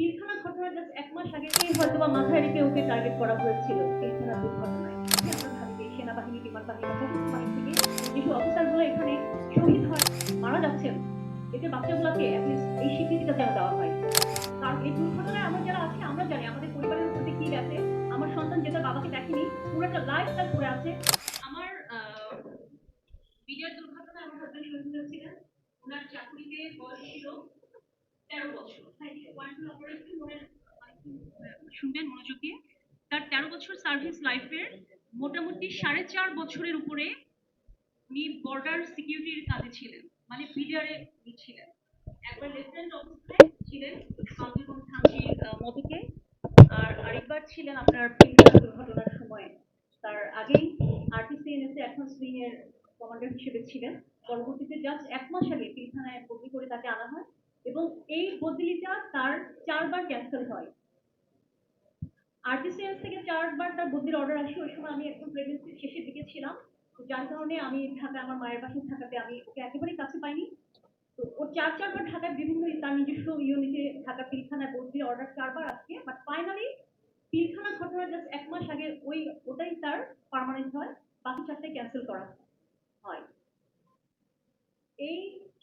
পিলখানা ঘটনার জাস্ট এক মাস আগে হয়তো বা মাথায় রেখে ওকে টার্গেট করা হয়েছিল। পিলখানা দুর্ঘটনায়। সেনাবাহিনী, বিমান বাহিনী যেসব অফিসারগুলো এখানে শহীদ হয়, মারা যাচ্ছেন, এতে বাচ্চাগুলোকে এই স্বীকৃতিটা যেন দেওয়া হয়। কারণ এই দুর্ঘটনায় আমরা যারা আছি, আমরা জানি আমাদের পরিবারের উপরে কি গেছে আমার সন্তান যেটা বাবাকে দেখেনি, পুরো একটা লাইফ স্টাইল করে আছে। আমার বিজয় দুর্ঘটনায় আমার হাজবেন্ড শহীদ হয়েছিলেন। ওনার চাকরিতে বয়স ছিল তেরো বছর। শুনবেন মনোযোগ দিয়ে। তার তেরো বছর সার্ভিস লাইফের মোটামুটি সাড়ে চার বছরের উপরে উনি বর্ডার সিকিউরিটির কাজে ছিলেন মানে বিডিআরে ছিলেন। একবার লেফটেন্যান্ট অবস্থায় ছিলেন আন্দোলন থানচির মধুকে আর আরেকবার ছিলেন আপনার পিলখানা দুর্ঘটনার সময়। তার আগেই আরটিসিএনএস এ অ্যাডভান্স উইং এর কমান্ডার হিসেবে ছিলেন। পরবর্তীতে জাস্ট এক মাস আগে পিলখানায় বদলি করে তাকে আনা হয়। এবং এই বদলিটা তার চারবার ক্যান্সেল হয়। আরটিসিএস থেকে চারবার তার বদলির অর্ডার আসে, ওই সময় আমি একদম প্রেগনেন্সির শেষের দিকে ছিলাম। যার কারণে আমি ঢাকায়, আমার মায়ের বাসায় থাকাতে আমি ওকে একেবারেই কাছে পাইনি। তো ওর চার চারবার ঢাকায় বিভিন্ন তার নিজস্ব ইউনিটে ঢাকা পিলখানায় বদলির অর্ডার চারবার আসছে। বাট ফাইনালি পিলখানা ঘটনা জাস্ট এক মাস আগে ওই, ওটাই তার পার্মানেন্ট হয়, বাকি চারটাই ক্যান্সেল করা হয়। এই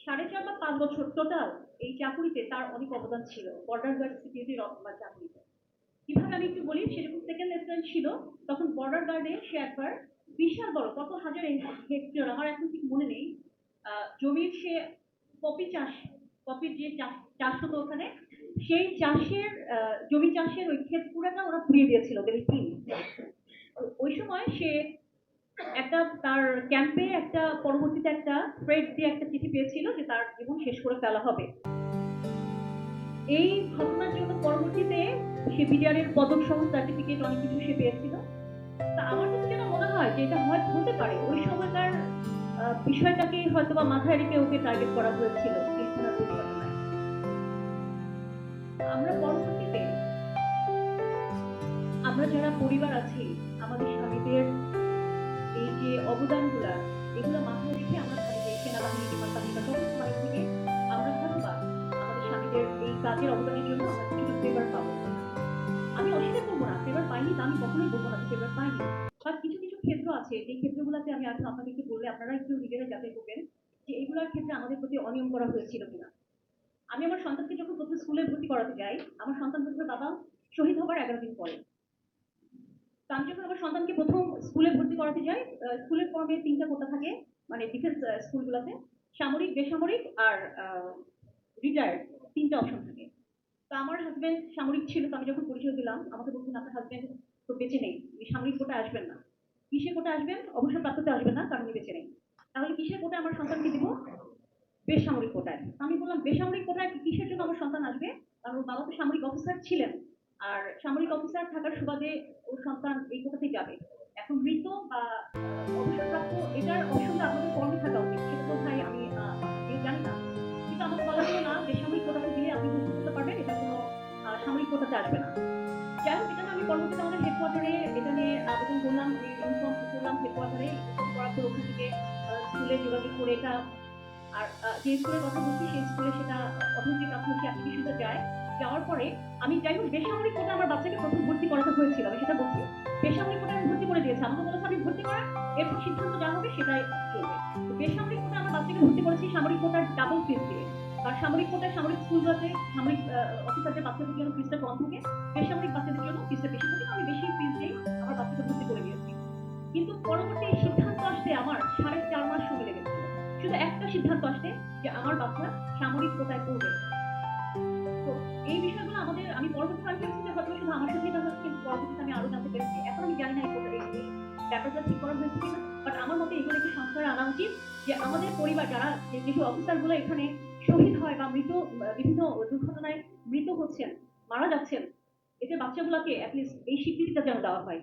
সাড়ে চার বা পাঁচ বছর টোটাল এই চাকুরিতে তার অনেক অবদান ছিল। বর্ডার গার্ড সিকিউরিটির চাকুরিতে। কীভাবে আমি একটু বলি সে যখন সেকেন্ড লেফটেন্যান্ট ছিল, তখন বর্ডার গার্ডে সে একবার বিশাল বড়, কত হাজার হেক্টর আমার এখন ঠিক মনে নেই। জমির সে কপি চাষ, কপির যে চাষ হতো ওখানে, সেই চাষের জমি চাষের ওই ক্ষেত পুরাটা ওরা পুড়িয়ে দিয়েছিল ওদের ওই সময় সে একটা তার ক্যাম্পে একটা পরবর্তীতে একটা থ্রেড দিয়ে একটা চিঠি পেয়েছিল যে তার জীবন শেষ করে ফেলা হবে। এই ঘটনার জন্য পরবর্তীতে সে বিডিআরের পদক সহ সার্টিফিকেট অনেক কিছু সে পেয়েছিল। তা আমার কাছে যেন মনে হয় যে এটা হয়তো হতে পারে। ওই সময়কার বিষয়টাকে হয়তো বা মাথায় রেখে ওকে টার্গেট করা হয়েছিল আমরা পরবর্তীতে, আমরা যারা পরিবার আছি, আমাদের স্বামীদের যে অবদানগুলা, এগুলো মাথায় রেখে আমরা ভাবি যে সেনাবাহিনী বিমান বাহিনী বা সশস্ত্র বাহিনী থেকে আমরা হয়তো বা আমাদের স্বামীদের এই কাজের অবদানের জন্য আমরা কিছু ফেভার পাবো। আমি অস্বীকার করব না ফেভার পাইনি তা আমি কখনোই বলব না ফেভার পাইনি। বা কিছু কিছু ক্ষেত্র আছে যে ক্ষেত্রগুলোতে আমি আজ আপনাদেরকে বললে আপনারা একটু নিজেরা যাচাই করবেন যে এগুলোর ক্ষেত্রে আমাদের প্রতি অনিয়ম করা হয়েছিল কিনা। আমি আমার সন্তানকে যখন প্রথম স্কুলে ভর্তি করাতে যাই, আমার সন্তান প্রথমে বাবা শহীদ হবার এগারো দিন পরে। আমি যখন আমার সন্তানকে প্রথম স্কুলে ভর্তি করাতে যাই স্কুলের ফর্মে তিনটা কোটা থাকে মানে ডিফেন্স স্কুলগুলোতে, সামরিক, বেসামরিক আর রিটায়ার্ড তিনটা অপশন থাকে। তো আমার হাজব্যান্ড সামরিক ছিল, তো আমি যখন পরিচয় দিলাম, আমাকে বলছেন, আপনার হাজবেন্ড তো বেঁচে নেই সামরিক কোটা আসবেন না। কিসের কোটা আসবেন? অবসর প্রাপ্ততে আসবেন না, কারণ বেঁচে নেই। তাহলে কিসের কোটা আমার সন্তানকে দিব? বেসামরিক কোটায় আমি বললাম, বেসামরিক কোটায় কিসের জন্য আমার সন্তান আসবে? কারণ বাবা তো সামরিক অফিসার ছিলেন। আর সামরিক অফিসার থাকার সুবাদে ওর সন্তান এই কোটাতেই যাবে। এখন মৃত বা অবসরপ্রাপ্ত এটার অপশনটা আমাদের কর্মে থাকা উচিত। সেটা তো ভাই আমি জানি না। কিন্তু আমাকে বলা হলো না বেসামরিক কোটাতে দিলে আপনি ভর্তি করতে পারবেন এটা কোনো সামরিক কোটাতে আসবে না। যাই হোক, এটা নিয়ে আমি পরবর্তীতে আমাদের হেডকোয়ার্টারে এটা নিয়ে আবেদন করলাম ইনফর্ম করলাম হেডকোয়ার্টারে করার পর ওখান থেকে স্কুলে যোগাযোগ করে এটা, আর যে স্কুলের কথা বলছি, সেই স্কুলে সেটা অথেন্টিক আপনার অ্যাপ্লিকেশনটা যায় যাওয়ার পরে আমি যাই হোক, বেসামরিক কোটা আমার বাচ্চাকে প্রথম ভর্তি করাতে হয়েছিল, আমি সেটা বলছি। বেসামরিক কোটা আমি ভর্তি করে দিয়েছি, আমাকে বলেছে আমি ভর্তি করার এরপর সিদ্ধান্ত যা হবে সেটাই চলবে। বেসামরিক কোটা আমার বাচ্চাকে ভর্তি করেছি, সামরিক কোটার ডাবল ফিস দিয়ে। আর সামরিক কোটায় সামরিক স্কুলগুলোতে সামরিক অফিসারদের বাচ্চাদের জন্য ফিসটা কম থাকে, বেসামরিক বাচ্চাদের জন্য ফিসটা বেশি থাকে আমি বেশি ফিস দিয়েই আমার বাচ্চাকে ভর্তি করে দিয়েছি। কিন্তু পরবর্তী সিদ্ধান্ত আসতে আমার সাড়ে চার মাস সময় লেগেছিল। শুধু একটা সিদ্ধান্ত আসতে যে আমার বাচ্চা সামরিক কোটায় পড়বে। এই বিষয়গুলো আমাদের, আমি পরবর্তী যে হয়তো শুধু আমার সাথে এটা হচ্ছে, কিন্তু পরবর্তীতে আমি আরও জানতে পেরেছি। এখন আমি জানি না এই ব্যাপারটা ঠিক করা হয়েছে কিনা বাট আমার মতে এগুলো একটি সংস্কারে আনা উচিত যে আমাদের পরিবার, যারা যেসব অফিসারগুলো এখানে শহীদ হয় বা মৃত, বিভিন্ন দুর্ঘটনায় মৃত হচ্ছেন, মারা যাচ্ছেন এতে বাচ্চাগুলোকে অ্যাটলিস্ট এই স্বীকৃতিটা যেন দেওয়া হয়।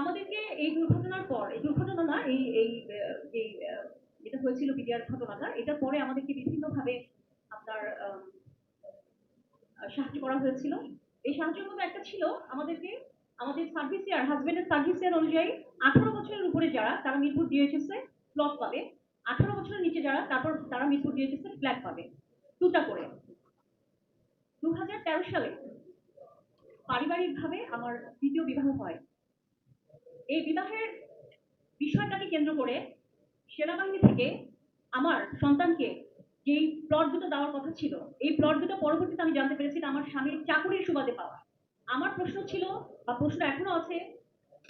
আমাদেরকে এই দুর্ঘটনার পর, এই দুর্ঘটনা না এই এই যেটা হয়েছিল বিডিআর ঘটনাটা, এটার পরে আমাদেরকে বিভিন্নভাবে আপনার সাহায্য করা হয়েছিল। এই সাহায্যের মধ্যে একটা ছিল আমাদেরকে, আমাদের সার্ভিস ইয়ার হাজবেন্ডের সার্ভিস ইয়ার অনুযায়ী আঠারো বছরের উপরে যারা, তারা মিরপুর ডিএইচএস প্লট পাবে। আঠারো বছরের নিচে যারা, তারপর তারা মিরপুর ডিএইচএস ফ্ল্যাট পাবে। দুটা করে। দু হাজার তেরো সালে পারিবারিকভাবে আমার দ্বিতীয় বিবাহ হয়। এই বিবাহের বিষয়টাকে কেন্দ্র করে সেনাবাহিনী থেকে আমার সন্তানকে যেই প্লট দুটো দেওয়ার কথা ছিল, এই প্লট দুটো পরবর্তীতে আমি জানতে পেরেছি আমার স্বামীর চাকুরির সুবাদে পাওয়া। আমার প্রশ্ন ছিল, বা প্রশ্ন এখনও আছে,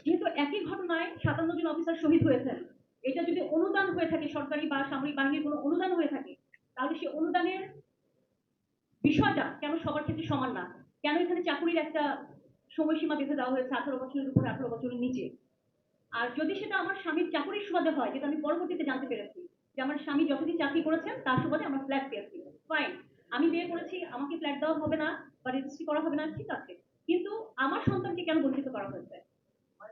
যেহেতু একই ঘটনায় সাতান্ন জন অফিসার শহীদ হয়েছেন, এটা যদি অনুদান হয়ে থাকে সরকারি বা সামরিক বাহিনীর কোনো অনুদান হয়ে থাকে, তাহলে সেই অনুদানের বিষয়টা কেন সবার ক্ষেত্রে সমান না? কেন এখানে চাকুরির একটা সময়সীমা বেঁধে দেওয়া হয়েছে আঠারো বছরের উপরে, আঠারো বছরের নিচে? আর যদি সেটা আমার স্বামীর চাকুরির সুবাদে হয়, যেটা আমি পরবর্তীতে জানতে পেরেছি যে আমার স্বামী যতদিন চাকরি করেছেন, তার সুবাদে আমরা ফ্ল্যাট পেয়েছি ফাইন আমি বিয়ে করেছি, আমাকে ফ্ল্যাট দেওয়া হবে না বা রেজিস্ট্রি করা হবে না, ঠিক আছে। কিন্তু আমার সন্তানকে কেন বঞ্চিত করা হয়েছে?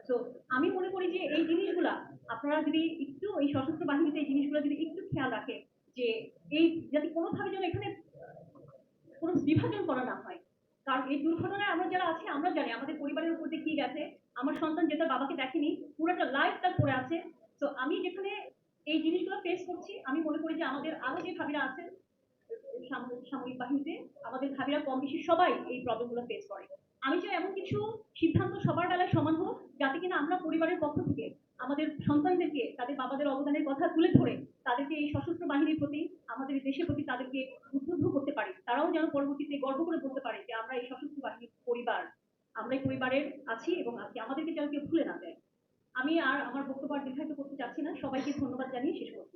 তো আমি মনে করি যে এই জিনিসগুলা, আপনারা যদি একটু এই সশস্ত্র বাহিনীতে এই জিনিসগুলো যদি একটু খেয়াল রাখে যে এই যাতে কোনোভাবে যেন এখানে কোনো বিভাজন করা না হয়। কারণ এই দুর্ঘটনায় আমরা যারা আছি, আমরা জানি আমাদের পরিবারের উপর দিয়ে কি গেছে। আমার সন্তান যেটা বাবাকে দেখেনি, পুরোটা লাইফ তার পড়ে আছে তো আমি যেখানে এই জিনিসগুলো ফেস করছি আমি মনে করি যে আমাদের আরও যে ভাবিরা আছেন সাম- সামরিক বাহিনীতে, আমাদের ভাবিরা কম বেশি সবাই এই প্রবলেমগুলো ফেস করে। আমি চাই এমন কিছু সিদ্ধান্ত সবার বেলায় সমান হোক, যাতে কিনা আমরা পরিবারের পক্ষ থেকে, আমাদের সন্তানদেরকে, তাদের বাবাদের অবদানের কথা তুলে ধরে, তাদেরকে এই সশস্ত্র বাহিনীর প্রতি, আমাদের দেশের প্রতি তাদেরকে উদ্বুদ্ধ করতে পারি। তারাও যেন পরবর্তীতে গর্ব করে বলতে পারে যে, আমরা এই সশস্ত্র বাহিনীর পরিবার। আমরা এই পরিবারের আছি এবং আছি আমাদেরকে যেন কেউ ভুলে না যায়। আমি আর আমার বক্তব্য দীর্ঘায়িত করতে চাচ্ছি না। সবাইকে ধন্যবাদ জানিয়ে শেষ করছি।